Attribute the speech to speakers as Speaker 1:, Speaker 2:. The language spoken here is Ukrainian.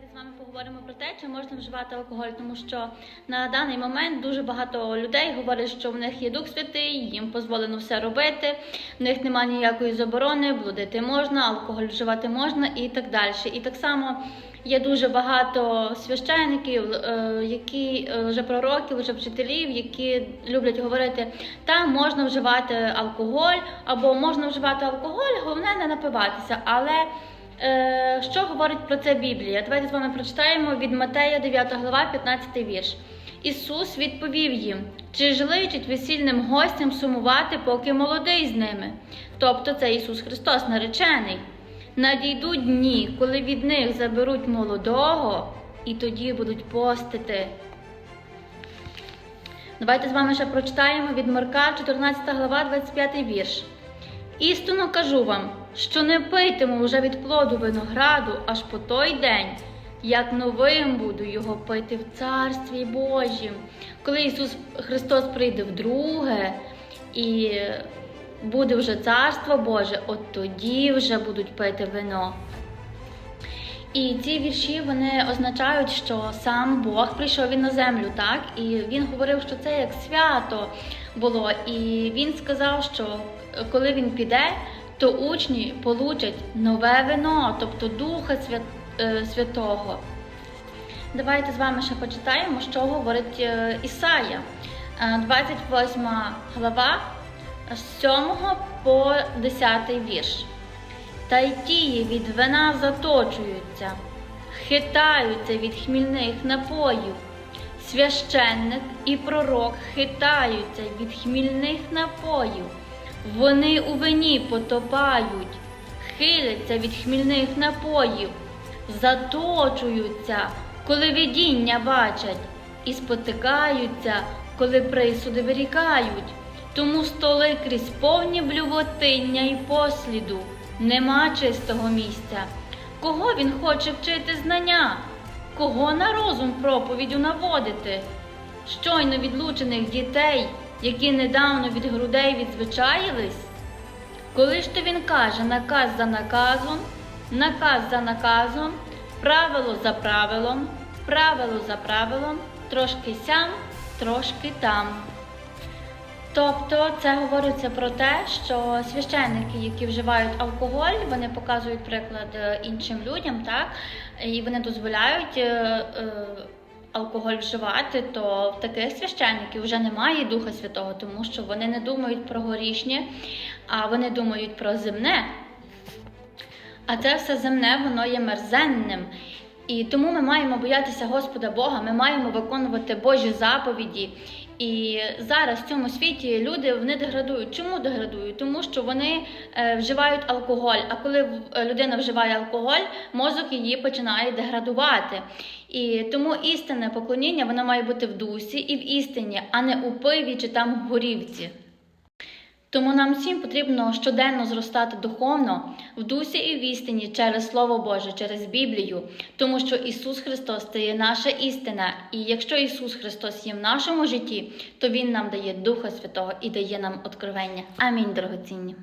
Speaker 1: Давайте з вами поговоримо про те, чи можна вживати алкоголь, тому що на даний момент дуже багато людей говорять, що в них є Дух Святий, їм дозволено все робити, в них немає ніякої заборони, блудити можна, алкоголь вживати можна і так далі. І так само є дуже багато священників, е, які е, вже пророків, вже вчителів, які люблять говорити, та можна вживати алкоголь або можна вживати алкоголь, головне не напиватися. Але що говорить про це Біблія? Давайте з вами прочитаємо від Матея 9 глава, 15 вірш. Ісус відповів їм: чи ж личить весільним гостям сумувати, поки молодий з ними? Тобто це Ісус Христос, наречений. Надійдуть дні, коли від них заберуть молодого, і тоді будуть постити. Давайте з вами ще прочитаємо від Марка, 14 глава, 25 вірш. Істинно кажу вам, що не питиму вже від плоду винограду аж по той день, як новим буду його пити в Царстві Божім. Коли Ісус Христос прийде вдруге і буде вже Царство Боже, от тоді вже будуть пити вино. І ці вірші вони означають, що сам Бог прийшов він на землю, так і він говорив, що це як свято було. І він сказав, що коли він піде, то учні получать нове вино, тобто Духа е, Святого. Давайте з вами ще почитаємо, що говорить е, Ісая, Е, 28 глава з 7 по 10 вірш. Та й тії від вина заточуються, хитаються від хмільних напоїв. Священник і пророк хитаються від хмільних напоїв. Вони у вині потопають, хиляться від хмільних напоїв, заточуються, коли видіння бачать, і спотикаються, коли присуди вирікають. Тому столи крізь повні блювотиння і посліду, нема чистого місця. Кого він хоче вчити знання? Кого на розум проповідю наводити? Щойно відлучених дітей, які недавно від грудей відзвичаїлись? Коли ж то він каже наказ за наказом, наказ за наказом, правило за правилом, правило за правилом, трошки сям, трошки там. Тобто це говориться про те, що священники, які вживають алкоголь, вони показують приклад е, іншим людям, так і вони дозволяють е, е, алкоголь вживати, то в таких священників вже немає Духа Святого, тому що вони не думають про горішнє, а вони думають про земне. А це все земне, воно є мерзенним. І тому ми маємо боятися Господа Бога, ми маємо виконувати Божі заповіді. І зараз в цьому світі люди вони деградують. Чому деградують? Тому що вони е, вживають алкоголь. А коли е, людина вживає алкоголь, мозок її починає деградувати. І тому істинне поклоніння воно має бути в дусі і в істині, а не у пиві чи там в горівці. Тому нам всім потрібно щоденно зростати духовно в дусі і в істині через Слово Боже, через Біблію, тому що Ісус Христос це є наша істина. І якщо Ісус Христос є в нашому житті, то Він нам дає Духа Святого і дає нам откровення. Амінь, дорогоцінні.